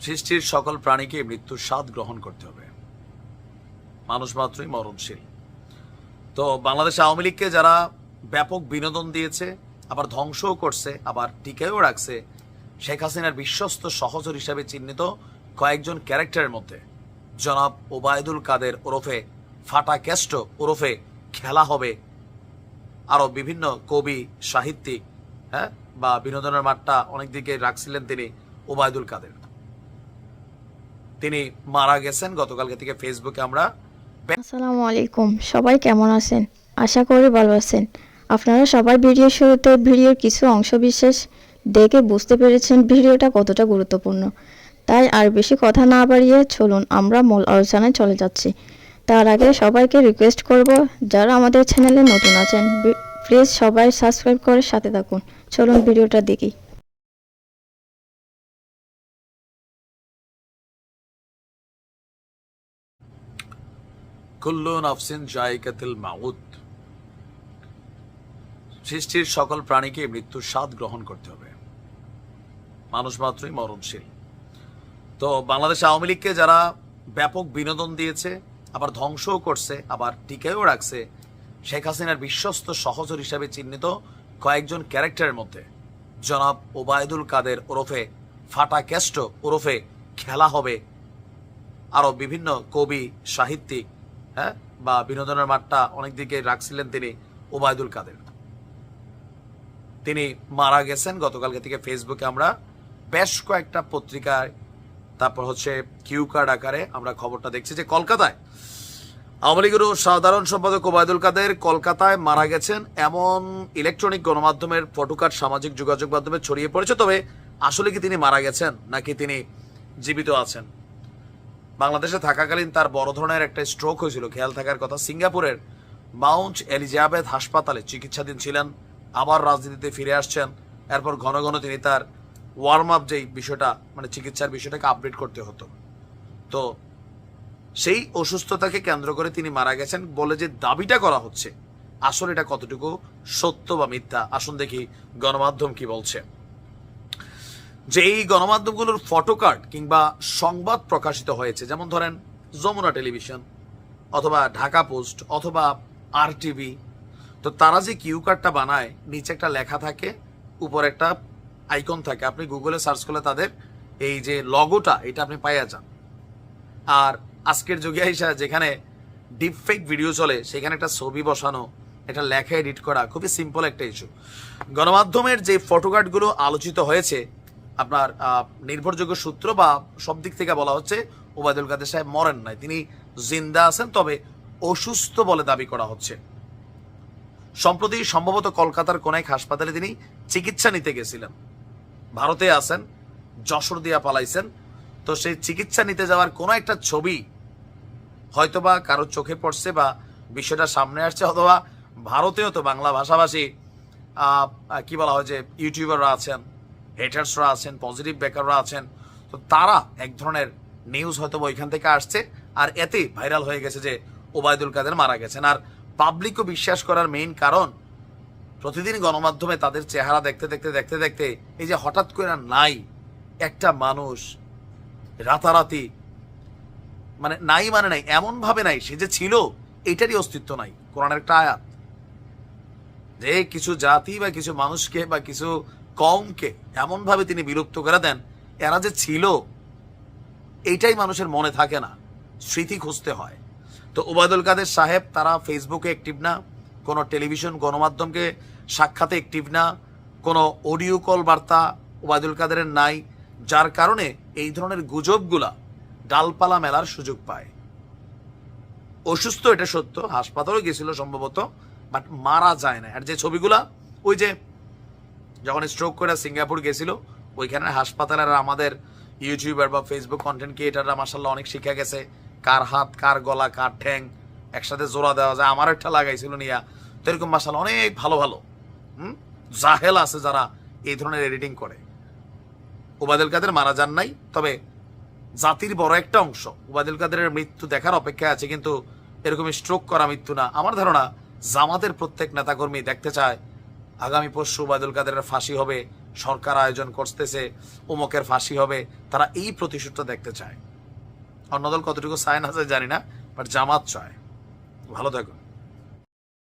সৃষ্টির সকল প্রাণীকে মৃত্যুর স্বাদ গ্রহণ করতে হবে। মানুষ মাত্রই মরণশীল। তো বাংলাদেশ আওয়ামী লীগকে যারা ব্যাপক বিনোদন দিয়েছে, আবার ধ্বংসও করছে, আবার টিকেও রাখছে, শেখ হাসিনার বিশ্বস্ত সহচর হিসাবে চিহ্নিত কয়েকজন ক্যারেক্টারের মধ্যে। জনাব ওবায়দুল কাদের ওরফে, ফাটা ক্যাস্ট ওরফে খেলা হবে। আরও বিভিন্ন কবি, সাহিত্যিক হ্যাঁ? বা বিনোদনের মাঠটা অনেক দিকে রাখছিলেন তিনি ওবায়দুল কাদের। তিনি মারা গেছেন গতকালকে থেকে ফেসবুকে আমরা। আসসালামু আলাইকুম, সবাই কেমন আছেন? আশা করি ভালো আছেন। আপনারা সবাই ভিডিও শুরুতে ভিডিওর কিছু অংশ বিশেষ দেখে বুঝতে পেরেছেন ভিডিওটা কতটা গুরুত্বপূর্ণ। তাই আর বেশি কথা না বাড়িয়ে চলুন আমরা মূল আলোচনায় চলে যাচ্ছি। তার আগে সবাইকে রিকোয়েস্ট করব, যারা আমাদের চ্যানেলে নতুন আছেন প্লিজ সবাই সাবস্ক্রাইব করে সাথে থাকুন। চলুন ভিডিওটা দেখি। কুল্লু নফসিন জায়কাতিল মাউত। সৃষ্টির সকল প্রাণীকে মৃত্যুর স্বাদ গ্রহণ করতে হবে। মানুষ মাত্রই মরণশীল। তো বাংলাদেশ আওয়ামী লীগকে যারা ব্যাপক বিনোদন দিয়েছে, আবার ধ্বংসও করছে, আবার টিকেও রাখছে শেখ হাসিনার বিশ্বস্ত সহচর হিসাবে চিহ্নিত কয়েকজন ক্যারেক্টারের মধ্যে। জনাব ওবায়দুল কাদের ওরফে ফাটা কেষ্ট ওরফে খেলা হবে। আরও বিভিন্ন কবি, সাহিত্যিক হ্যাঁ বা বিনোদনের মাঠটা অনেক দিকে রাখছিলেন তিনি ওবায়দুল কাদের। তিনি মারা গেছেন গতকালকে থেকে ফেসবুকে আমরা। বেশ কয়েকটা পত্রিকায়, তারপর হচ্ছে কিউ কার্ড আকারে আমরা খবরটা দেখছি যে কলকাতায় আওয়ামী লীগের সাধারণ সম্পাদক ওবায়দুল কাদের কলকাতায় মারা গেছেন। এমন ইলেকট্রনিক গণমাধ্যমের ফটোকার্ড সামাজিক যোগাযোগ মাধ্যমে ছড়িয়ে পড়েছে। তবে আসলে কি তিনি মারা গেছেন, নাকি তিনি জীবিত আছেন? বাংলাদেশে থাকাকালীন তার বড় ধরনের একটা স্ট্রোক হয়েছিল। খেয়াল থাকার কথা, সিঙ্গাপুরের মাউন্ট এলিজাবেথ হাসপাতালে চিকিৎসাধীন ছিলেন, আবার রাজনীতিতে ফিরে আসছেন। এরপর ঘন ঘন তিনি তার ওয়ার্ম আপ যেই বিষয়টা মানে চিকিৎসার বিষয়টাকে আপডেট করতে হতো। তো সেই অসুস্থতাকে কেন্দ্র করে তিনি মারা গেছেন বলে যে দাবিটা করা হচ্ছে। আসলে এটা কতটুকু সত্য বা মিথ্যা? আসুন দেখি গণমাধ্যম কি বলছে। যে এই গণমাধ্যমগুলোর ফটোকার্ড কিংবা সংবাদ প্রকাশিত হয়েছে, যেমন ধরেন যমুনা টেলিভিশন অথবা ঢাকা পোস্ট অথবা আর টিভি তো তারা যে কিউ কার্ডটা বানায়, নিচে একটা লেখা থাকে, উপর একটা আইকন থাকে। আপনি গুগলে সার্চ করলে তাদের এই যে লগোটা এটা আপনি পাইয়া যান। আর আজকের যুগে আইসা যেখানে ডিপফেক ভিডিও চলে, সেখানে একটা ছবি বসানো, একটা লেখা এডিট করা, খুবই সিম্পল একটা ইস্যু গণমাধ্যমের যে ফটোকার্ডগুলো আলোচিত হয়েছে, আপনার নির্ভরযোগ্য সূত্র বা সব দিক থেকে বলা হচ্ছে, ওবায়দুল কাদের সাহেব মরেন নাই, তিনি জিন্দা আছেন, তবে অসুস্থ বলে দাবি করা হচ্ছে। সম্প্রতি সম্ভবত কলকাতার কোন এক হাসপাতালে তিনি চিকিৎসা নিতে গেছিলেন। ভারতে আছেন, যশোর দিয়া পালাইছেন তো সেই চিকিৎসা নিতে যাওয়ার কোনো একটা ছবি হয়তোবা কারোর চোখে পড়ছে বা বিষয়টা সামনে আসছে, অথবা ভারতেও তো বাংলা ভাষাভাষী কি বলা হয় যে, ইউটিউবাররা আছেন হেটার্সরা আছেন পজিটিভ বেকাররা আছেন, তো তারা এক ধরনের নিউজ হয়তো ওইখান থেকে আসছে, আর এতে ভাইরাল হয়ে গেছে যে ওবায়দুল কাদের মারা গেছেন। আর পাবলিকও বিশ্বাস করার মেইন কারণ প্রতিদিন গণমাধ্যমে তাদের চেহারা দেখতে দেখতে দেখতে দেখতে এই যে হঠাৎ করে নাই একটা মানুষ রাতারাতি। মানে নাই মানে নাই এমন ভাবে নাই, সে যে ছিল, এটারই অস্তিত্ব নাই। কোরআনের একটা আয়াত। যে কিছু জাতি বা কিছু মানুষকে বা কিছু কমকে এমন ভাবে তিনি বিলুপ্ত করে দেন, এরা যে ছিল এইটাই মানুষের মনে থাকে না, স্মৃতি খুঁজতে হয়। তো ওবায়দুল কাদের সাহেব, তারা ফেসবুকে অ্যাক্টিভ না, কোনো টেলিভিশন গণমাধ্যমকে সাক্ষাতে অ্যাক্টিভ না, কোনো অডিও কল বার্তা ওবায়দুল কাদেরের নাই যার কারণে এই ধরনের গুজবগুলা ডালপালা মেলার সুযোগ পায়। অসুস্থ এটা সত্য, হাসপাতালেও গেছিল সম্ভবত, বাট মারা যায় না। আর যে ছবিগুলা, ওই যে যখন স্ট্রোক করে সিঙ্গাপুর গেছিল, ওইখানে হাসপাতালের আমাদের ইউটিউবার বা ফেসবুক কন্টেন্ট ক্রিয়েটাররা মাসাল্লাহ অনেক শিখে গেছে, কার হাত, কার গলা, কার ঠ্যাং, একসাথে জোড়া দেওয়া যায়। আমার একটা লাগাইছিল নিয়া। তো এরকম মাসাল্লাহ অনেক ভালো ভালো, হুম, জাহেল আছে যারা এই ধরনের এডিটিং করে। ওবায়দুল কাদের মারা যান নাই, তবে জাতির বড় একটা অংশ ওবায়দুল কাদেরের মৃত্যু দেখার অপেক্ষায় আছে, কিন্তু এরকম স্ট্রোক করা মৃত্যু না। আমার ধারণা, জামাতের প্রত্যেক নেতাকর্মী দেখতে চায়, আগামী পরশু ওবায়দুল কাদেরের ফাঁসি হবে, সরকার আয়োজন করতেছে, উমকের ফাঁসি হবে, তারা এই প্রতিশোধটা দেখতে চায়। অন্য দল কতটুকু সাইন আছে জানি না বাট জামাত চায়। ভালো থাকুন।